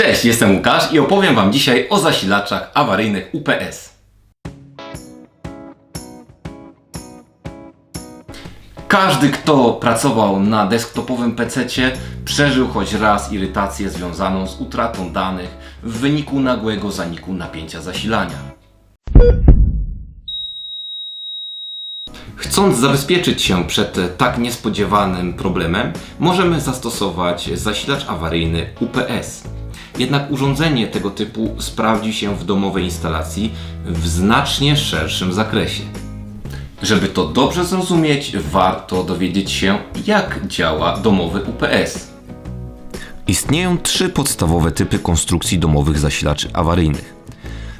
Cześć, jestem Łukasz i opowiem Wam dzisiaj o zasilaczach awaryjnych UPS. Każdy, kto pracował na desktopowym PC, przeżył choć raz irytację związaną z utratą danych w wyniku nagłego zaniku napięcia zasilania. Chcąc zabezpieczyć się przed tak niespodziewanym problemem, możemy zastosować zasilacz awaryjny UPS. Jednak urządzenie tego typu sprawdzi się w domowej instalacji w znacznie szerszym zakresie. Żeby to dobrze zrozumieć, warto dowiedzieć się, jak działa domowy UPS. Istnieją trzy podstawowe typy konstrukcji domowych zasilaczy awaryjnych.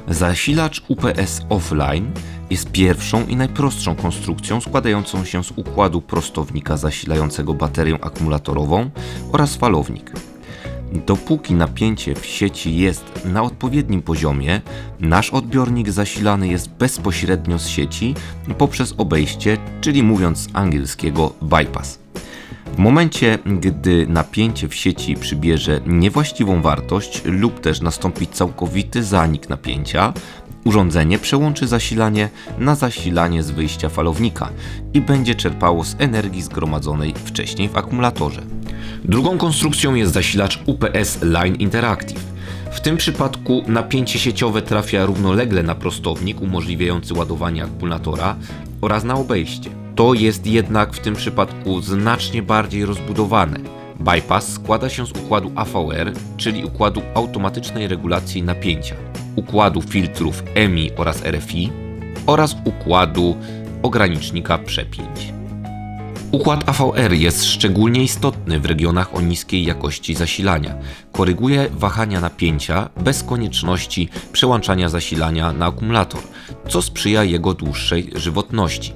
Zasilacz UPS offline jest pierwszą i najprostszą konstrukcją składającą się z układu prostownika zasilającego baterię akumulatorową oraz falownik. Dopóki napięcie w sieci jest na odpowiednim poziomie, nasz odbiornik zasilany jest bezpośrednio z sieci poprzez obejście, czyli mówiąc z angielskiego bypass. W momencie, gdy napięcie w sieci przybierze niewłaściwą wartość lub też nastąpi całkowity zanik napięcia, urządzenie przełączy zasilanie na zasilanie z wyjścia falownika i będzie czerpało z energii zgromadzonej wcześniej w akumulatorze. Drugą konstrukcją jest zasilacz UPS Line Interactive. W tym przypadku napięcie sieciowe trafia równolegle na prostownik umożliwiający ładowanie akumulatora oraz na obejście. To jest jednak w tym przypadku znacznie bardziej rozbudowane. Bypass składa się z układu AVR, czyli układu automatycznej regulacji napięcia, układu filtrów EMI oraz RFI oraz układu ogranicznika przepięć. Układ AVR jest szczególnie istotny w regionach o niskiej jakości zasilania. Koryguje wahania napięcia bez konieczności przełączania zasilania na akumulator, co sprzyja jego dłuższej żywotności.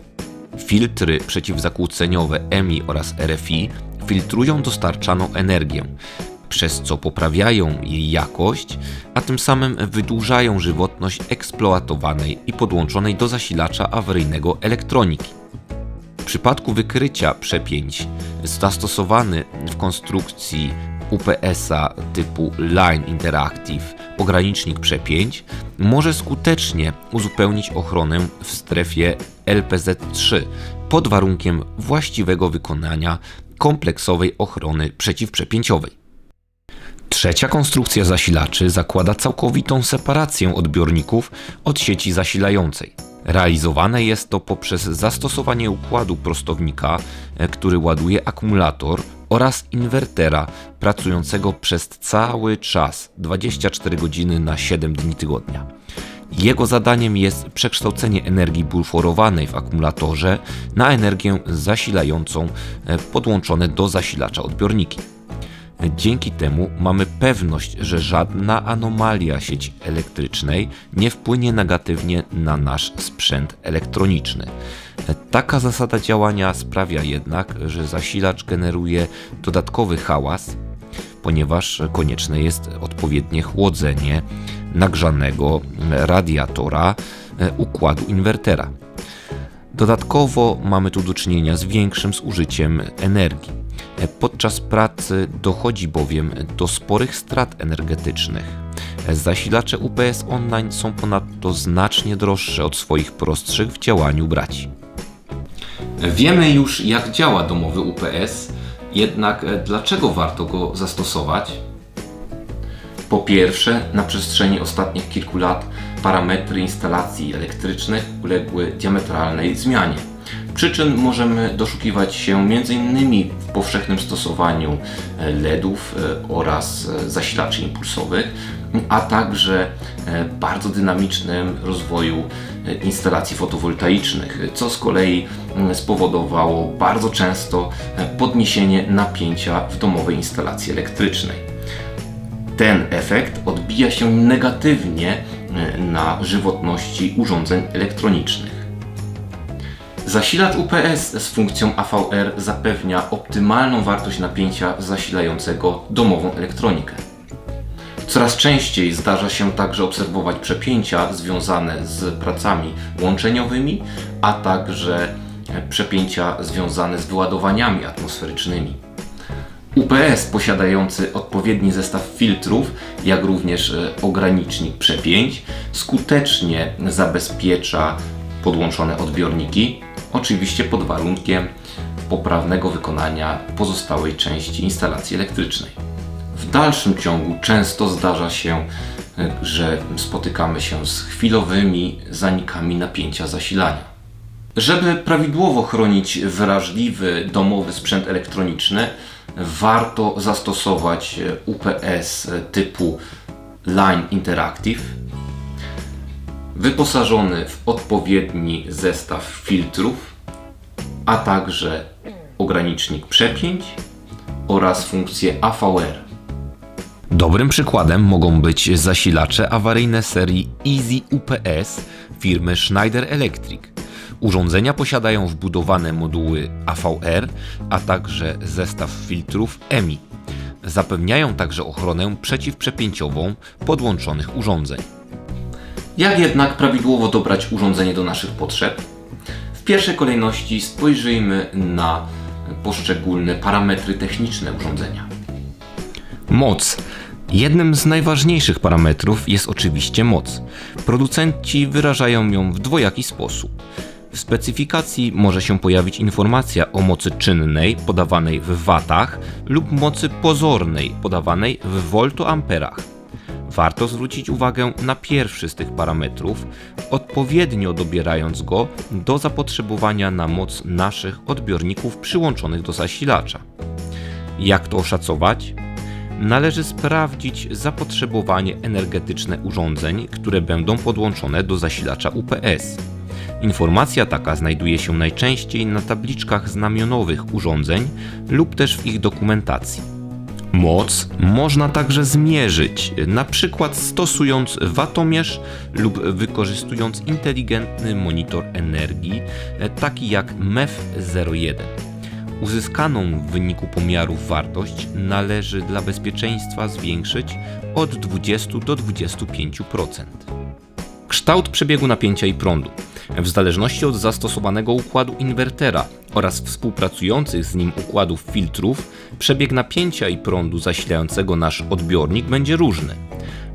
Filtry przeciwzakłóceniowe EMI oraz RFI filtrują dostarczaną energię, przez co poprawiają jej jakość, a tym samym wydłużają żywotność eksploatowanej i podłączonej do zasilacza awaryjnego elektroniki. W przypadku wykrycia przepięć zastosowany w konstrukcji UPS-a typu Line Interactive ogranicznik przepięć może skutecznie uzupełnić ochronę w strefie LPZ3 pod warunkiem właściwego wykonania kompleksowej ochrony przeciwprzepięciowej. Trzecia konstrukcja zasilaczy zakłada całkowitą separację odbiorników od sieci zasilającej. Realizowane jest to poprzez zastosowanie układu prostownika, e, który ładuje akumulator oraz inwertera pracującego przez cały czas 24 godziny na 7 dni tygodnia. Jego zadaniem jest przekształcenie energii bulforowanej w akumulatorze na energię zasilającą e, podłączone do zasilacza odbiorniki. Dzięki temu mamy pewność, że żadna anomalia sieci elektrycznej nie wpłynie negatywnie na nasz sprzęt elektroniczny. Taka zasada działania sprawia jednak, że zasilacz generuje dodatkowy hałas, ponieważ konieczne jest odpowiednie chłodzenie nagrzanego radiatora e, układu inwertera. Dodatkowo mamy tu do czynienia z większym zużyciem energii. Podczas pracy dochodzi bowiem do sporych strat energetycznych. Zasilacze UPS Online są ponadto znacznie droższe od swoich prostszych w działaniu braci. Wiemy już, jak działa domowy UPS, jednak dlaczego warto go zastosować? Po pierwsze, na przestrzeni ostatnich kilku lat parametry instalacji elektrycznych uległy diametralnej zmianie Przyczyn możemy doszukiwać się m.in. w powszechnym stosowaniu e, LEDów e, oraz e, zasilaczy impulsowych, a także bardzo dynamicznym rozwoju instalacji fotowoltaicznych, co z kolei spowodowało bardzo często podniesienie napięcia w domowej instalacji elektrycznej. Ten efekt odbija się negatywnie na żywotności urządzeń elektronicznych. Zasilacz UPS z funkcją AVR zapewnia optymalną wartość napięcia zasilającego domową elektronikę. Coraz częściej zdarza się także obserwować przepięcia związane z pracami łączeniowymi, a także przepięcia związane z wyładowaniami atmosferycznymi. UPS posiadający odpowiedni zestaw filtrów, jak również e, ogranicznik przepięć, skutecznie zabezpiecza podłączone odbiorniki, oczywiście pod warunkiem poprawnego wykonania pozostałej części instalacji elektrycznej. W dalszym ciągu często zdarza się, e, że spotykamy się z chwilowymi zanikami napięcia zasilania. Żeby prawidłowo chronić wrażliwy domowy sprzęt elektroniczny, warto zastosować e, UPS typu Line Interactive, wyposażony w odpowiedni zestaw filtrów, a także ogranicznik przepięć oraz funkcję AVR. Dobrym przykładem mogą być zasilacze awaryjne serii Easy UPS firmy Schneider Electric. Urządzenia posiadają wbudowane moduły AVR, a także zestaw filtrów EMI. Zapewniają także ochronę przeciwprzepięciową podłączonych urządzeń. Jak jednak prawidłowo dobrać urządzenie do naszych potrzeb? W pierwszej kolejności spojrzyjmy na poszczególne parametry techniczne urządzenia. Moc. Jednym z najważniejszych parametrów jest oczywiście moc. Producenci wyrażają ją w dwojaki sposób. W specyfikacji może się pojawić informacja o mocy czynnej podawanej w watach lub mocy pozornej podawanej w voltoamperach. Warto zwrócić uwagę na pierwszy z tych parametrów, odpowiednio dobierając go do zapotrzebowania na moc naszych odbiorników przyłączonych do zasilacza. Jak to oszacować? Należy sprawdzić zapotrzebowanie energetyczne urządzeń, które będą podłączone do zasilacza UPS. Informacja taka znajduje się najczęściej na tabliczkach znamionowych urządzeń lub też w ich dokumentacji. Moc można także zmierzyć, na przykład stosując watomierz lub wykorzystując inteligentny monitor energii, e, taki jak MEF01. Uzyskaną w wyniku pomiarów wartość należy dla bezpieczeństwa zwiększyć od 20 do 25%. Kształt przebiegu napięcia i prądu. W zależności od zastosowanego układu inwertera oraz współpracujących z nim układów filtrów, przebieg napięcia i prądu zasilającego nasz odbiornik będzie różny.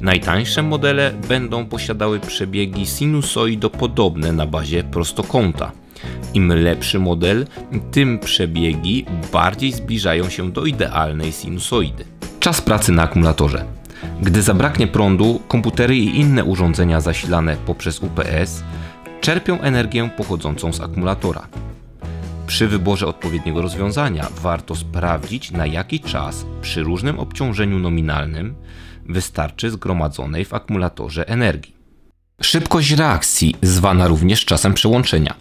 Najtańsze modele będą posiadały przebiegi sinusoidopodobne na bazie prostokąta. Im lepszy model, tym przebiegi bardziej zbliżają się do idealnej sinusoidy. Czas pracy na akumulatorze. Gdy zabraknie prądu, komputery i inne urządzenia zasilane poprzez UPS czerpią energię pochodzącą z akumulatora. Przy wyborze odpowiedniego rozwiązania warto sprawdzić, na jaki czas przy różnym obciążeniu nominalnym wystarczy zgromadzonej w akumulatorze energii. Szybkość reakcji, zwana również czasem przełączenia,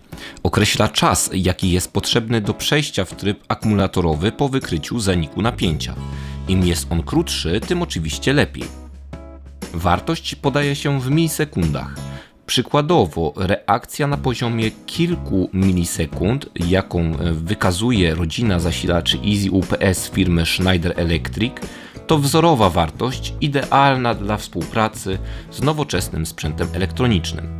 określa czas, jaki jest potrzebny do przejścia w tryb akumulatorowy po wykryciu zaniku napięcia. Im jest on krótszy, tym oczywiście lepiej. Wartość podaje się w milisekundach. Przykładowo, reakcja na poziomie kilku milisekund, jaką wykazuje rodzina zasilaczy Easy UPS firmy Schneider Electric, to wzorowa wartość idealna dla współpracy z nowoczesnym sprzętem elektronicznym.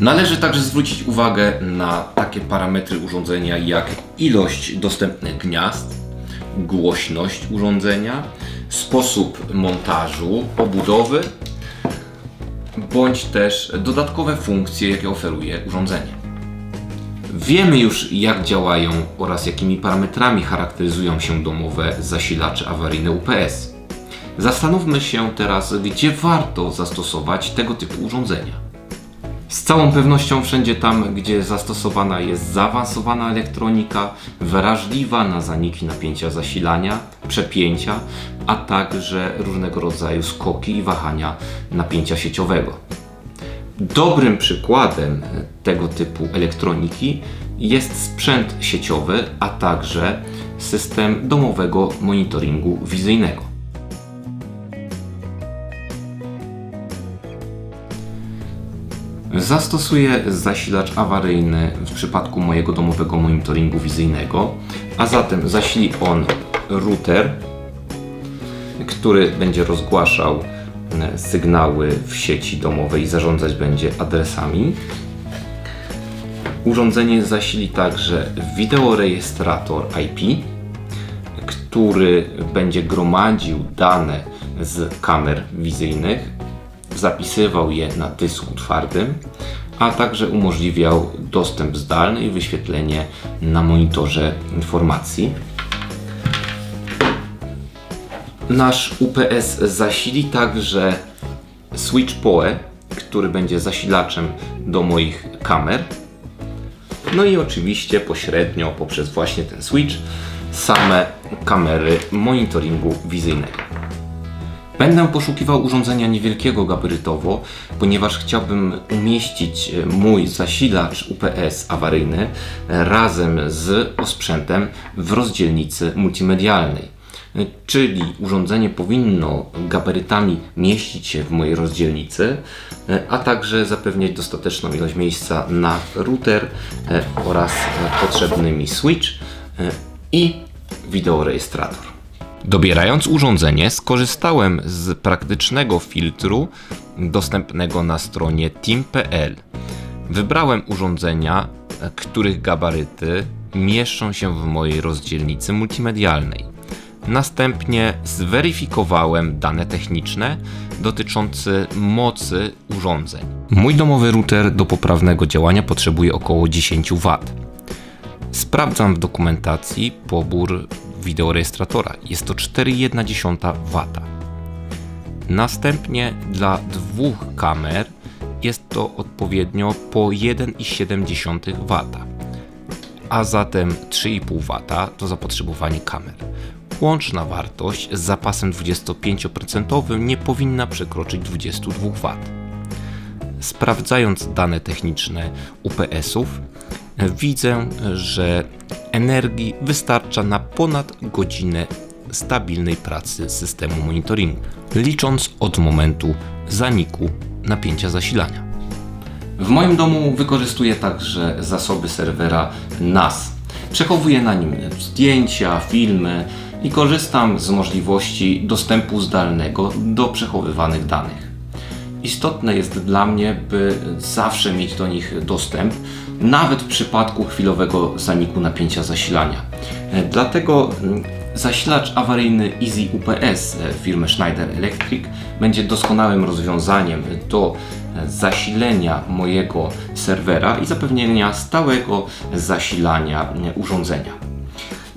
Należy także zwrócić uwagę na takie parametry urządzenia jak ilość dostępnych gniazd, głośność urządzenia, sposób montażu, obudowy bądź też dodatkowe funkcje, jakie oferuje urządzenie. Wiemy już, jak działają oraz jakimi parametrami charakteryzują się domowe zasilacze awaryjne UPS. Zastanówmy się teraz, gdzie warto zastosować tego typu urządzenia. Z całą pewnością wszędzie tam, gdzie zastosowana jest zaawansowana elektronika, wrażliwa na zaniki napięcia zasilania, przepięcia, a także różnego rodzaju skoki i wahania napięcia sieciowego. Dobrym przykładem tego typu elektroniki jest sprzęt sieciowy, a także system domowego monitoringu wizyjnego. Zastosuję zasilacz awaryjny w przypadku mojego domowego monitoringu wizyjnego, a zatem zasili on router, który będzie rozgłaszał e, sygnały w sieci domowej i zarządzać będzie adresami. Urządzenie zasili także wideorejestrator IP, który będzie gromadził dane z kamer wizyjnych, zapisywał je na dysku twardym, a także umożliwiał dostęp zdalny i wyświetlenie na monitorze informacji. Nasz UPS zasili także Switch PoE, który będzie zasilaczem do moich kamer. No i oczywiście pośrednio poprzez właśnie ten switch same kamery monitoringu wizyjnego. Będę poszukiwał urządzenia niewielkiego gabarytowo, ponieważ chciałbym umieścić e, mój zasilacz UPS awaryjny razem z osprzętem w rozdzielnicy multimedialnej. E, Czyli urządzenie powinno gabarytami mieścić się w mojej rozdzielnicy, e, a także zapewniać dostateczną ilość miejsca na router oraz potrzebny mi switch i wideorejestrator. Dobierając urządzenie, skorzystałem z praktycznego filtru dostępnego na stronie team.pl. Wybrałem urządzenia, których gabaryty mieszczą się w mojej rozdzielnicy multimedialnej. Następnie zweryfikowałem dane techniczne dotyczące mocy urządzeń. Mój domowy router do poprawnego działania potrzebuje około 10 W. Sprawdzam w dokumentacji pobór wideorejestratora. Jest to 4,1 W. Następnie dla dwóch kamer jest to odpowiednio po 1,7 W, a zatem 3,5 W to zapotrzebowanie kamer. Łączna wartość z zapasem 25% nie powinna przekroczyć 22 W. Sprawdzając dane techniczne UPS-ów, widzę, że energii wystarcza na ponad godzinę stabilnej pracy systemu monitoringu, licząc od momentu zaniku napięcia zasilania. W moim domu wykorzystuję także zasoby serwera NAS. Przechowuję na nim zdjęcia, filmy i korzystam z możliwości dostępu zdalnego do przechowywanych danych. Istotne jest dla mnie, by zawsze mieć do nich dostęp, nawet w przypadku chwilowego zaniku napięcia zasilania. E, Dlatego mm, zasilacz awaryjny Easy UPS e, firmy Schneider Electric będzie doskonałym rozwiązaniem do e, zasilenia mojego serwera i zapewnienia stałego zasilania urządzenia.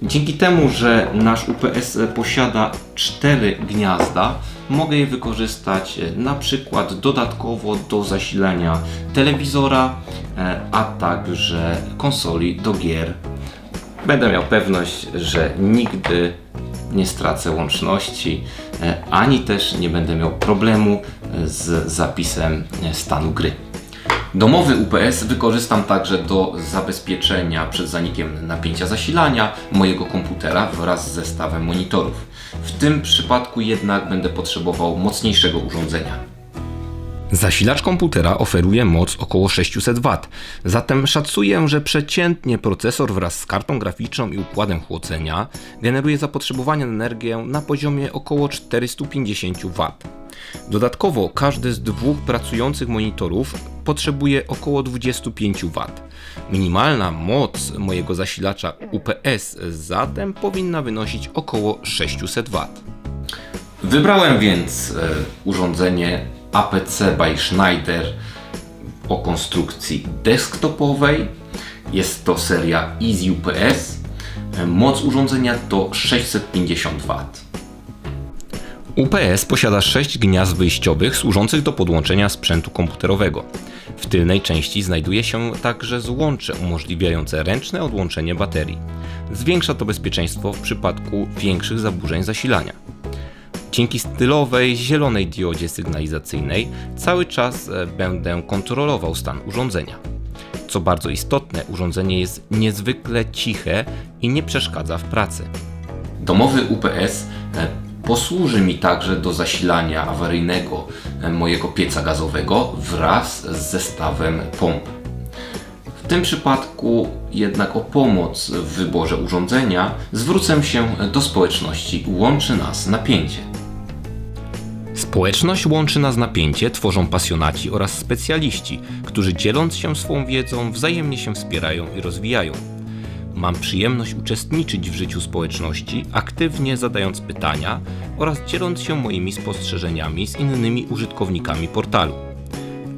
Dzięki temu, że nasz UPS posiada cztery gniazda, mogę je wykorzystać e, na przykład dodatkowo do zasilania telewizora, e, a także konsoli do gier. Będę miał pewność, że nigdy nie stracę łączności, e, ani też nie będę miał problemu z zapisem stanu gry. Domowy UPS wykorzystam także do zabezpieczenia przed zanikiem napięcia zasilania mojego komputera wraz z zestawem monitorów. W tym przypadku jednak będę potrzebował mocniejszego urządzenia. Zasilacz komputera oferuje moc około 600 W, zatem szacuję, że przeciętnie procesor wraz z kartą graficzną i układem chłodzenia generuje zapotrzebowanie na energię na poziomie około 450 W. Dodatkowo każdy z dwóch pracujących monitorów potrzebuje około 25 W. Minimalna moc mojego zasilacza UPS zatem powinna wynosić około 600 W. Wybrałem więc e, urządzenie APC by Schneider o konstrukcji desktopowej. Jest to seria Easy UPS. Moc urządzenia to 650 W. UPS posiada 6 gniazd wyjściowych służących do podłączenia sprzętu komputerowego. W tylnej części znajduje się także złącze umożliwiające ręczne odłączenie baterii. Zwiększa to bezpieczeństwo w przypadku większych zaburzeń zasilania. Dzięki stylowej zielonej diodzie sygnalizacyjnej cały czas e, będę kontrolował stan urządzenia. Co bardzo istotne, urządzenie jest niezwykle ciche i nie przeszkadza w pracy. Domowy UPS e, posłuży mi także do zasilania awaryjnego e, mojego pieca gazowego wraz z zestawem pomp. W tym przypadku jednak o pomoc w wyborze urządzenia zwrócę się do społeczności Łączy Nas Napięcie. Społeczność łączy nas napięcie, tworzą pasjonaci oraz specjaliści, którzy dzieląc się swą wiedzą wzajemnie się wspierają i rozwijają. Mam przyjemność uczestniczyć w życiu społeczności, aktywnie zadając pytania oraz dzieląc się moimi spostrzeżeniami z innymi użytkownikami portalu.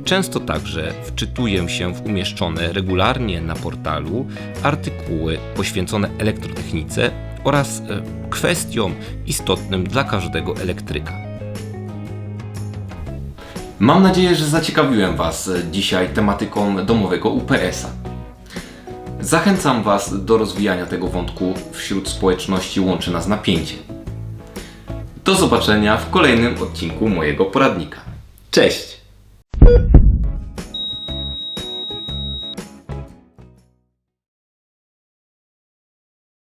Często także wczytuję się w umieszczone regularnie na portalu artykuły poświęcone elektrotechnice oraz e, kwestiom istotnym dla każdego elektryka. Mam nadzieję, że zaciekawiłem Was dzisiaj tematyką domowego UPS-a. Zachęcam Was do rozwijania tego wątku wśród społeczności Łączy Nas Napięcie. Do zobaczenia w kolejnym odcinku mojego poradnika. Cześć!